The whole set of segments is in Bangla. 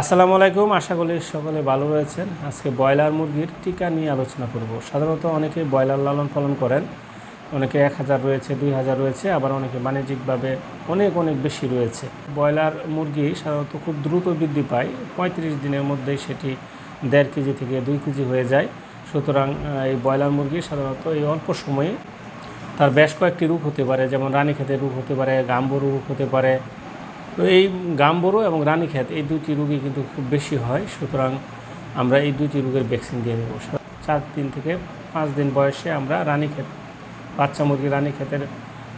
আসসালামু আলাইকুম, আশা করি সকলে ভালো রয়েছেন। আজকে ব্রয়লার মুরগির টিকা নিয়ে আলোচনা করব। সাধারণত অনেকে ব্রয়লার লালন পালন করেন। অনেকে এক হাজার রয়েছে, দুই হাজার রয়েছে, আবার অনেকে বাণিজ্যিকভাবে অনেক অনেক বেশি রয়েছে। ব্রয়লার মুরগি সাধারণত খুব দ্রুত বৃদ্ধি পায়। পঁয়ত্রিশ দিনের মধ্যেই সেটি দেড় কেজি থেকে দুই কেজি হয়ে যায়। সুতরাং এই ব্রয়লার মুরগি সাধারণত এই অল্প সময়ে তার বেশ কয়েকটি রোগ হতে পারে, যেমন রানী রানীক্ষেতের রোগ হতে পারে, গাম্বরু রোগ হতে পারে তো এই গাম্বরু এবং রানীক্ষেত, এই দুটি রোগই কিন্তু খুব বেশি হয়। সুতরাং আমরা এই দুটি রোগের ভ্যাকসিন দিয়ে দেবো চার দিন থেকে পাঁচ দিন বয়সে আমরা রানীক্ষেত, বাচ্চা মুরগি রানীক্ষেতের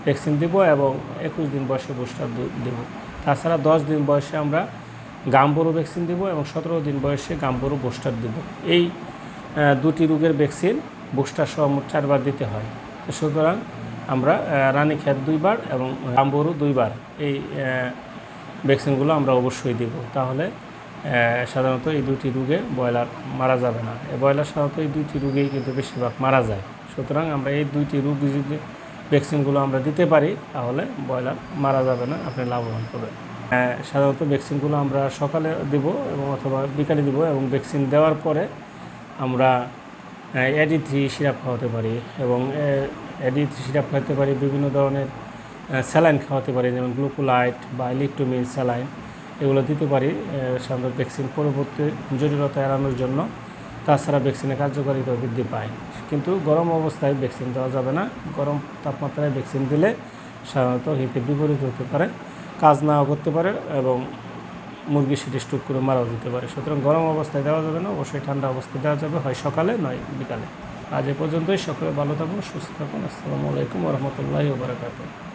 ভ্যাকসিন দেবো এবং একুশ দিন বয়সে বুস্টার দেবো। তাছাড়া দশ দিন বয়সে আমরা গাম্বরু ভ্যাকসিন দেবো এবং সতেরো দিন বয়সে গাম্বরু বুস্টার দেবো। এই দুটি রোগের ভ্যাকসিন বুস্টার সহ মোট চারবার দিতে হয়। সুতরাং আমরা রানীক্ষেত দুইবার এবং গাম্বরু দুইবার এই ভ্যাকসিনগুলো আমরা অবশ্যই দেব। তাহলে সাধারণত এই দুটি রোগে ব্রয়লার মারা যাবে না। ব্রয়লার সাধারণত এই দুইটি রোগেই কিন্তু বেশিরভাগ মারা যায়। সুতরাং আমরা এই দুইটি রোগ যদি ভ্যাকসিনগুলো আমরা দিতে পারি, তাহলে ব্রয়লার মারা যাবে না, আপনি লাভবান করবেন সাধারণত ভ্যাকসিনগুলো আমরা সকালে দেব এবং অথবা বিকালে দেব এবং ভ্যাকসিন দেওয়ার পরে আমরা এডি থ্রি সিরাপ খাওয়াতে পারি এবং এডি থ্রি সিরাপ খাওয়াতে পারি বিভিন্ন ধরনের স্যালাইন খাওয়াতে পারি, যেমন গ্লুকোলাইট বা ইলেকট্রোমিন স্যালাইন, এগুলো দিতে পারি সাধারণত ভ্যাকসিন। পরবর্তী জটিলতা এড়ানোর জন্য তাছাড়া ভ্যাকসিনের কার্যকারিতা বৃদ্ধি পায়। কিন্তু গরম অবস্থায় ভ্যাকসিন দেওয়া যাবে না। গরম তাপমাত্রায় ভ্যাকসিন দিলে সাধারণত হিতে বিপরীত হতে পারে, কাজ নাও করতে পারে এবং মুরগি সেটি স্টুক করে মারাও যেতে পারে। সুতরাং গরম অবস্থায় দেওয়া যাবে না, অবশ্যই ঠান্ডা অবস্থায় দেওয়া যাবে, হয় সকালে নয় বিকালে। আজ এ পর্যন্তই, সকলে ভালো থাকুন, সুস্থ থাকুন। আসসালামু আলাইকুম রহমতুল্লাহি বারকাতুহ।